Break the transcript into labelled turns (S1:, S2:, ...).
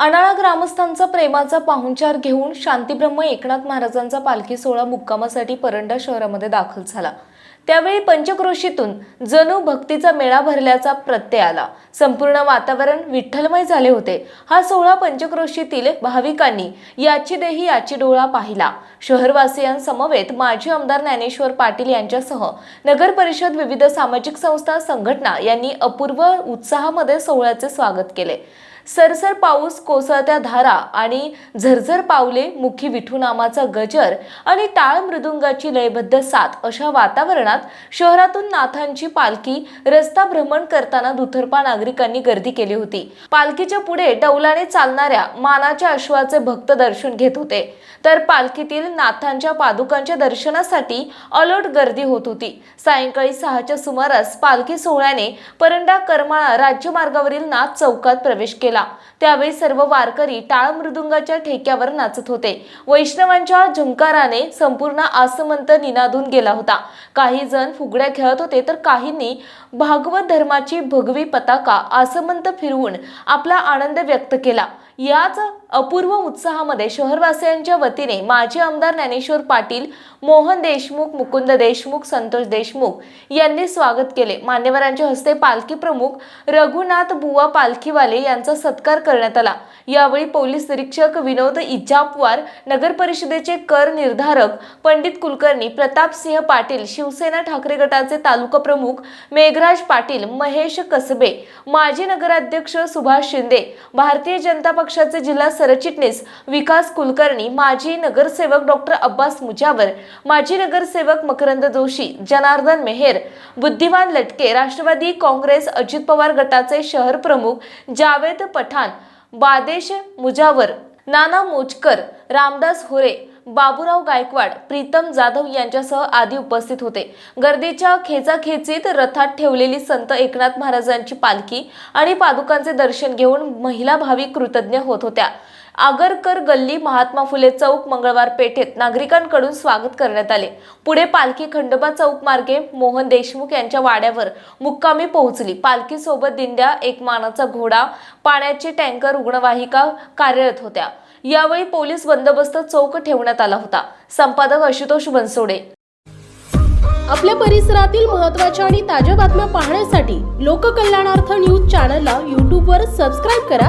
S1: अनाळा ग्रामस्थांचा प्रेमाचा पाहुणचार घेऊन शांतीब्रह्म एकनाथ महाराजांचा पालखी सोहळा मुक्कामासाठी परंडा शहरामध्ये दाखल झाला. त्यावेळी पंचक्रोशीतून जणू भक्तीचा मेळा भरल्याचा प्रत्यय आला. संपूर्ण वातावरण विठ्ठलमय झाले होते. हा सोहळा पंचक्रोशीतील भाविकांनी याची देही याची डोळा पाहिला. शहरवासियांसमवेत माजी आमदार ज्ञानेश्वर पाटील यांच्यासह नगर परिषद विविध सामाजिक संस्था संघटना यांनी अपूर्व उत्साहामध्ये सोहळ्याचे स्वागत केले. सरसर पाऊस कोसळत्या धारा आणि झरझर पावले मुखी विठू नामाचा गजर आणि टाळ मृदुंगाची लयबद्ध साथ अशा वातावरणात शहरातून नाथांची पालखी रस्ता भ्रमण करताना दुथरपा नागरिकांनी गर्दी केली होती. पालखीच्या पुढे डौलाने चालणाऱ्या मानाच्या अश्वाचे भक्त दर्शन घेत होते. तर पालखीतील नाथांच्या पादुकांच्या दर्शनासाठी अलर्ट गर्दी होत होती. सायंकाळी सहाच्या सुमारास पालखी सोहळ्याने परंडा करमाळा राज्यमार्गावरील नाथ चौकात प्रवेश केला. त्यावेळी सर्व वारकरी टाळ मृदुंगाच्या ठेक्यावर नाचत होते. वैष्णवांच्या झुंकाराने संपूर्ण आसमंत निनादून गेला होता. काही जण फुगड्या खेळत होते तर काहींनी भागवत धर्माची भगवी पताका आसमंत फिरवून आपला आनंद व्यक्त केला. याच अपूर्व उत्साहामध्ये शहरवासियांच्या वतीने माजी आमदार ज्ञानेश्वर पाटील मोहन देशमुख मुकुंद देशमुख संतोष देशमुख यांनी स्वागत केले. मान्यवरांच्या हस्ते पालखी प्रमुख रघुनाथ बुवा पालखीवाले यांचा सत्कार करण्यात आला. यावेळी पोलीस निरीक्षक विनोद इजापवार नगर परिषदेचे कर निर्धारक पंडित कुलकर्णी प्रतापसिंह पाटील शिवसेना ठाकरे गटाचे तालुका प्रमुख मेघराज पाटील महेश कसबे माजी नगराध्यक्ष सुभाष शिंदे भारतीय जनता पक्षाचे जिल्हा सरचिटणीस विकास कुलकर्णी माजी नगरसेवक डॉक्टर अब्बास मुजावर माजी नगरसेवक मकरंद जोशी जनार्दन मेहेर बुद्धिमान लटके राष्ट्रवादी काँग्रेस अजित पवार गटाचे शहर प्रमुख जावेद पठाण बादेश मुजावर नाना मोचकर रामदास होरे बाबूराव गायकवाड प्रीतम जाधव यांच्यासह आदी उपस्थित होते. गर्दीच्या खेचाखेचीत रथात ठेवलेली संत एकनाथ महाराजांची पालखी आणि पादुकांचे दर्शन घेऊन महिला भाविक कृतज्ञ होत होत्या. आगरकर गल्ली महात्मा फुले चौक मंगळवार पेठेत नागरिकांकडून स्वागत करण्यात आले. पुढे पालखी खंडोबा चौक मार्गे मोहन देशमुख यांच्या वाड्यावर मुक्कामी पोहोचली. पालखीसोबत दिंड्या एक मानाचा घोडा पाण्याचे टँकर रुग्णवाहिका कार्यरत होत्या. यावेळी पोलीस बंदोबस्त चौक ठेवण्यात आला होता. संपादक आशुतोष बनसोडे.
S2: आपल्या परिसरातील महत्त्वाच्या आणि ताज्या बातम्या पाहण्यासाठी लोककल्याणार्थ न्यूज चॅनलला यूट्यूबवर सबस्क्राईब करा